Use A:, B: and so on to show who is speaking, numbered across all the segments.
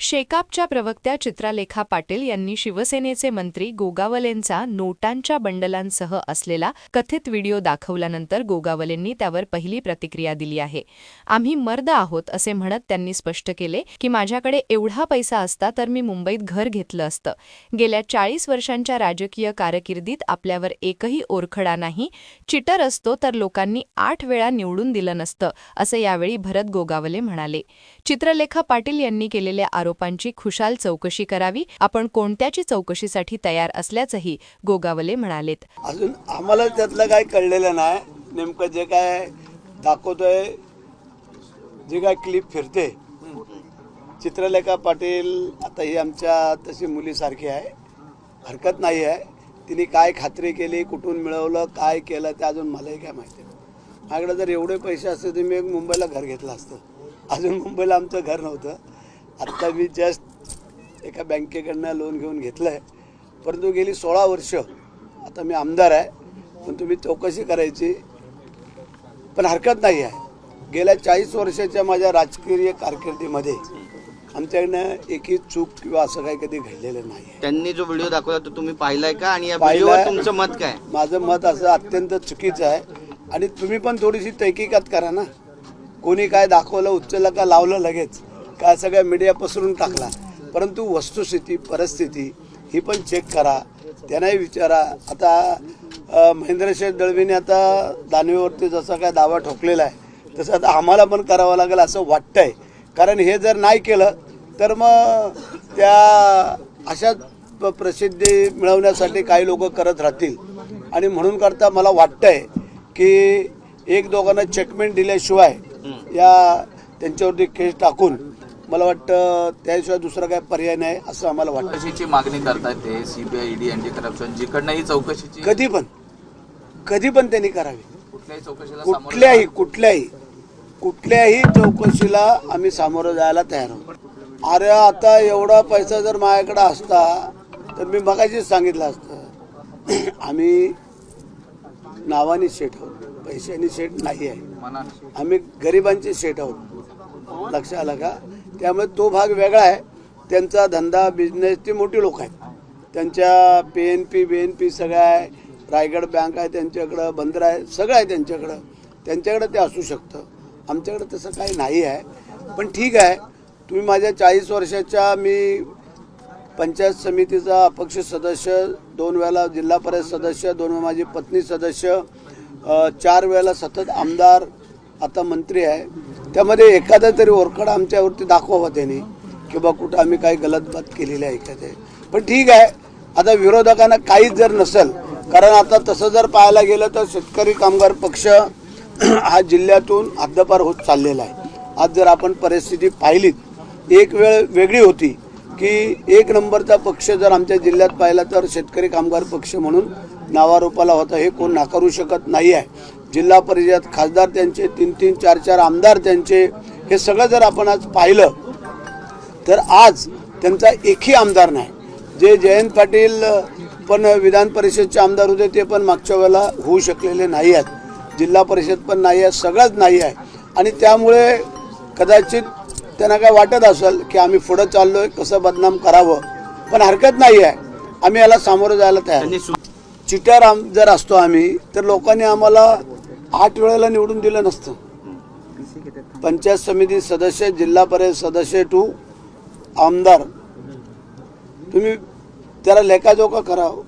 A: शेकापच्या प्रवक्त्या चित्रालेखा पाटील यांनी शिवसेनेचे मंत्री गोगावलेंचा नोटांच्या बंडलांसह असलेला कथित व्हिडिओ दाखवल्यानंतर गोगावलेंनी त्यावर पहिली प्रतिक्रिया दिली आहे. आम्ही मर्द आहोत असे म्हणत त्यांनी स्पष्ट केले की माझ्याकडे एवढा पैसा असता तर मी मुंबईत घर घेतलं असतं. गेल्या चाळीस वर्षांच्या राजकीय कारकिर्दीत आपल्यावर एकही ओरखडा नाही. चिटर असतो तर लोकांनी आठ वेळा निवडून दिलं नसतं असं यावेळी भरत गोगावले म्हणाले. चित्रलेखा पाटील यांनी केलेल्या आरोपांची खुशाल चौकशी करावी. आपण कोणत्याची चौकशीसाठी तयार असल्याचंही गोगावले म्हणालेत.
B: अजून आम्हाला त्यातलं काय कळलेलं नाही. नेमकं जे काय दाखवतोय जे काय क्लिप फिरते. चित्रलेखा पाटील आता ही आमच्या तशी मुलीसारखी आहे. हरकत नाही आहे. तिने काय खात्री केली कुठून मिळवलं काय केलं ते अजून मलाही काय माहिती माझ्याकडे जर एवढे पैसे असते तर मी एक मुंबईला घर घेतलं असतं. अजून मुंबईला आमचं घर नव्हतं. आत्ता मी जस्ट एका बँकेकडनं लोन घेऊन घेतलं आहे परंतु गेली सोळा वर्ष आता मी आमदार आहे पण तुम्ही चौकशी करायची पण हरकत नाही आहे. गेल्या चाळीस वर्षाच्या माझ्या राजकीय कारकिर्दीमध्ये आमच्याकडनं एकही चूक किंवा असं काही कधी घडलेलं नाही
C: त्यांनी जो व्हिडिओ दाखवला तो तुम्ही पाहिलाय का? आणि या. व्हिडिओवर तुमचं मत काय?
B: माझं मत असं अत्यंत चुकीचं आहे. आणि तुम्ही पण थोडीशी तहकीकात करा ना. कोणी काय दाखवलं उचललं का लावलं लगेच. का सगळ्या मीडिया पसरून टाकला. परंतु वस्तुस्थिती परिस्थिती ही पण चेक करा. त्यांनाही विचारा. आता महेंद्रशेठ दळवीने आता दानवेवरती जसा काय दावा ठोकलेला आहे तसं आता आम्हाला पण करावं लागेल असं वाटतंय. कारण हे जर नाही केलं तर मग त्या अशाच प्रसिद्धी मिळवण्यासाठी काही लोक करत राहतील. आणि म्हणून करता मला वाटतंय की एक दोघांना चेकमेंट दिल्याशिवाय या त्यांच्यावरती केस टाकून मला वाटतं त्याशिवाय दुसरा काय पर्याय नाही असं आम्हाला वाटतं.
D: चौकशीची मागणी करतायत ते सीबीआय ईडी अँटी करप्शन जिकडनं ही चौकशीची
B: कधी पण. कधी पण त्यांनी करावी.
D: कुठल्याही चौकशीला सामोरं
B: कुठल्याही कुठल्याही. कुठल्याही चौकशीला आम्ही सामोरं जायला तयार आहोत. अरे आता एवढा पैसा जर माझ्याकडे असता तर मी मगाशीच सांगितलं असतं. आम्ही नावाने शेठ आहोत. पैशाने शेठ नाही आहे.
D: मनाने.
B: आम्ही गरिबांचे शेठ आहोत. लक्ष आलं का? त्यामुळे तो भाग वेगळा आहे. त्यांचा धंदा बिझनेस ते मोठी लोक आहेत. त्यांच्या P N P B N P सगळं आहे. रायगड बँक आहे त्यांच्याकडं बंदर आहे सगळं आहे त्यांच्याकडं. त्यांच्याकडं ते असू शकतं. आमच्याकडं तसं काही नाही आहे. पण ठीक आहे. तुम्ही माझ्या चाळीस वर्षाच्या मी पंचायत समितीचा अपक्ष सदस्य दोन वेळा जिल्हा परिषद सदस्य दोन वेळा माझी पत्नी सदस्य चार वेळेला सतत आमदार आता मंत्री आहे. त्यामध्ये एखादा तरी ओरखड आमच्यावरती दाखवावा त्याने. की बा कुठं आम्ही काही गलत बात केलेली आहे का ते. पण ठीक आहे. आता विरोधकांना काहीच जर नसेल कारण आता तसं जर पाहायला गेलं तर शेतकरी कामगार पक्ष हा जिल्ह्यातून हद्दपार होत चाललेला आहे. आज जर आपण परिस्थिती पाहिलीत एक वेळ वेगळी होती की एक नंबरचा पक्ष जर आमच्या जिल्ह्यात पाहिला तर शेतकरी कामगार पक्ष म्हणून नावारूपाला होता हे कोण नाकारू शकत नाही आहे जिल्हा परिषद खासदार त्यांचे तीन तीन चार चार आमदार त्यांचे हे सगळं जर आपण आज पाहिलं तर आज त्यांचा एकही आमदार नाही. जे जयंत पाटील पण विधान परिषदचे आमदार होते ते पण मागच्या वेळेला होऊ शकलेले नाही आहेत जिल्हा परिषद पण नाही आहे सगळंच नाही आहे आणि त्यामुळे कदाचित त्यांना काय वाटत असेल की आम्ही पुढं चाललो आहे कसं बदनाम करावं पण हरकत नाही आहे आम्ही याला सामोरं जायला तयार चिट्यार आम जर असतो आम्ही तर लोकांनी आम्हाला आठ वेळेला निवडून दिलं नसतं. पंचायत समिती सदस्य जिल्हा परिषद सदस्य टू आमदार. तुम्ही त्याला लेखाजोखा करावं.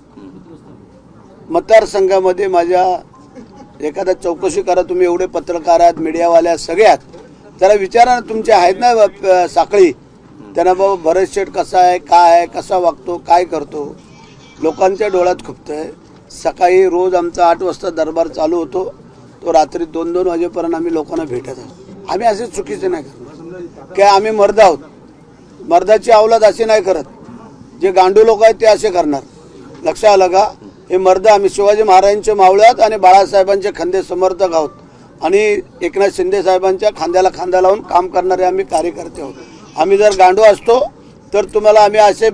B: मतदारसंघामध्ये माझ्या एखादा चौकशी करा तुम्ही एवढे पत्रकार आहात मीडियावाल्या सगळ्यात. त्याला विचारा ना तुमचे आहेत ना साखळी? त्यांना बाबा भरत शेठ कसा आहे काय आहे कसा वागतो काय करतो? लोकांच्या डोळ्यात खुपतंय. सकाळी रोज आमचा आठ वाजता दरबार चालू होतो. तो रात्री दोन दोन वाजेपर्यंत आम्ही लोकांना भेटत आहोत. आम्ही असे चुकीचे नाही करत. काय आम्ही मर्द आहोत. मर्दाची अवलाद असे नाही करत. जे गांडू लोक आहेत ते असे करणार. लक्ष आलं का हे मर्द आम्ही शिवाजी महाराजांचे मावळ्यात आणि बाळासाहेबांचे खंदे समर्थक आहोत. आणि एकनाथ शिंदे साहेबांच्या खांद्याला खांदा लावून काम करणारे आम्ही कार्यकर्ते आहोत. आम्ही जर गांडू असतो तर तुम्हाला आम्ही असे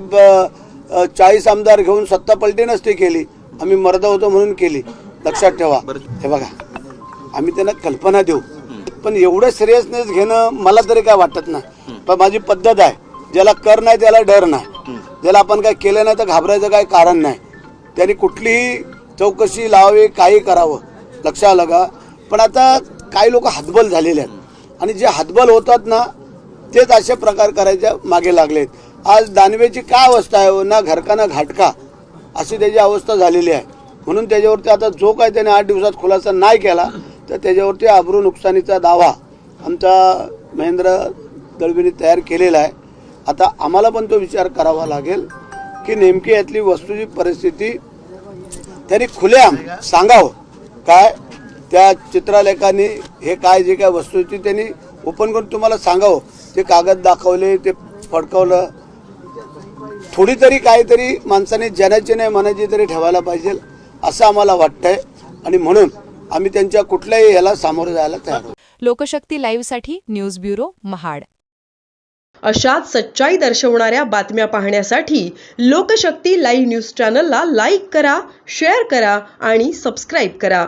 B: चाळीस आमदार घेऊन सत्ता पलटी नसती केली. आम्ही मर्द होतो म्हणून केली. लक्षात ठेवा. हे बघा. आम्ही त्यांना कल्पना देऊ. पण एवढं सिरियसनेस घेणं मला तरी काय वाटत नाही. पण माझी पद्धत आहे. ज्याला कर नाही त्याला डर नाही. ज्याला आपण काय केलं नाही तर घाबरायचं काही कारण नाही. त्यांनी कुठलीही चौकशी लावावी काही करावं. लक्षात आलं का पण आता काही लोक हतबल झालेले आहेत. आणि जे हतबल होतात ना तेच असे प्रकार करायच्या मागे लागलेत. आज दानवेची काय अवस्था आहे हो? ना घरका ना घाटका. अशी त्याची अवस्था झालेली आहे. म्हणून त्याच्यावरती आता जो काय त्याने आठ दिवसात खुलासा नाही केला तर त्याच्यावरती आबरू नुकसानीचा दावा आमचा महेंद्र दळवीने तयार केलेला आहे. आता आम्हाला पण तो विचार करावा लागेल की नेमकी यातली वस्तूची परिस्थिती त्यांनी खुलेआम सांगावं. काय? त्या चित्रलेखाने हे काय जे काय वस्तूची त्यांनी ओपन करून तुम्हाला सांगावं. ते कागद दाखवले ते फडकवलं थोडी तरी काहीतरी माणसाने जनाची नाही मनाची तरी ठेवायला पाहिजे असं आम्हाला वाटतंय. आणि म्हणून आम्ही त्यांच्या कुठल्याही याला सामोरं जायला तयार आहोत.
A: लोकशक्ती लाईव्हसाठी न्यूज ब्युरो महाड.
E: अशाच सच्चाई दर्शवणाऱ्या बातम्या पाहण्यासाठी लोकशक्ती लाईव्ह न्यूज चॅनलला लाईक करा शेअर करा आणि सबस्क्राईब करा.